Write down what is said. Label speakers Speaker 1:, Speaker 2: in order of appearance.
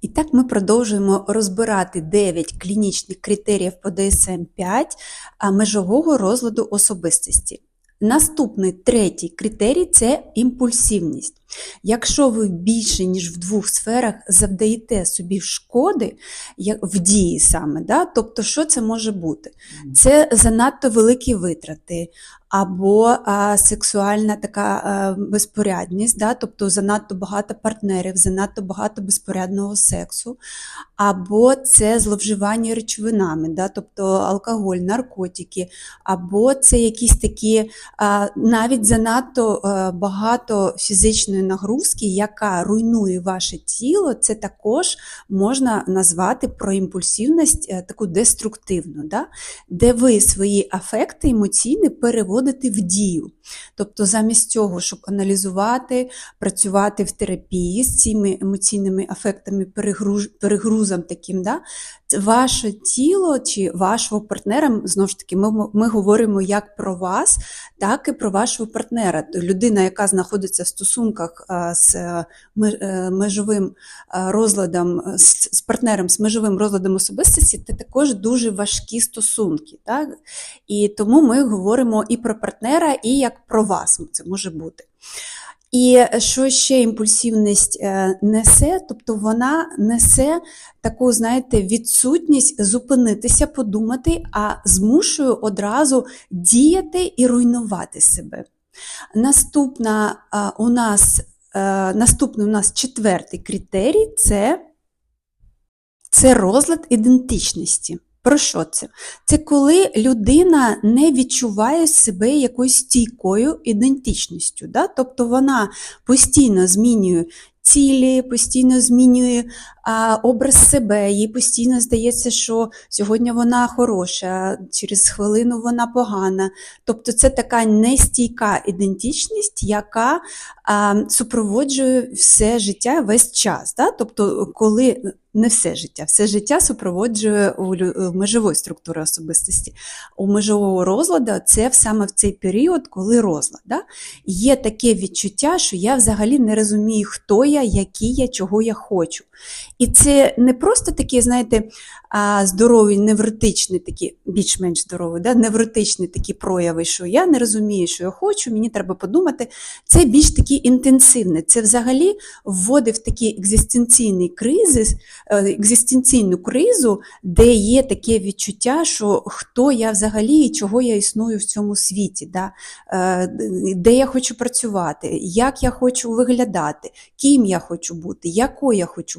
Speaker 1: І так ми продовжуємо розбирати 9 клінічних критеріїв по DSM-5 межового розладу особистості. Наступний третій критерій це імпульсивність. Якщо ви більше ніж в двох сферах завдаєте собі шкоди в дії саме, да? тобто що це може бути? Це занадто великі витрати, або а, сексуальна така а, безпорядність, да? тобто занадто багато партнерів, занадто багато безпорядного сексу, або це зловживання речовинами, да? тобто алкоголь, наркотики, або це якісь такі а, навіть занадто а, багато фізичної нагрузки, яка руйнує ваше тіло, це також можна назвати про імпульсивність е, таку деструктивну, да? де ви свої афекти емоційні переводите в дію. Тобто, замість цього, щоб аналізувати, працювати в терапії з цими емоційними афектами, перегруз, перегрузом таким, да? ваше тіло чи вашого партнера, знову ж таки, ми, ми говоримо як про вас, так і про вашого партнера. Людина, яка знаходиться в стосунках з е, е, межовим е, розладом, з партнером з межовим розладом особистості, це також дуже важкі стосунки. Так? І тому ми говоримо і про партнера, і як про вас це може бути. І що ще імпульсивність е, несе, тобто вона несе таку, знаєте, відсутність зупинитися, подумати, а змушує одразу діяти і руйнувати себе. Наступна у нас, е, наступний у нас четвертий критерій це, це розлад ідентичності. Про що це? Це коли людина не відчуває себе якоюсь стійкою ідентичністю. Да? Тобто вона постійно змінює цілі, постійно змінює образ себе, їй постійно здається, що сьогодні вона хороша, через хвилину вона погана. Тобто це така нестійка ідентичність, яка супроводжує все життя весь час. Да? Тобто, коли не все життя, все життя супроводжує у межової структури особистості. У межового розладу це саме в цей період, коли розлад. Да? Є таке відчуття, що я взагалі не розумію, хто я, який я, чого я хочу. І це не просто такі, знаєте, здорові, невротичні такі, більш-менш здорові, да? невротичні такі прояви, що я не розумію, що я хочу, мені треба подумати. Це більш такі інтенсивне. Це взагалі вводить в такий екзистенційний кризис, е, екзистенційну кризу, де є таке відчуття, що хто я взагалі і чого я існую в цьому світі, да? Е, де я хочу працювати, як я хочу виглядати, ким я хочу бути, якою я хочу бути.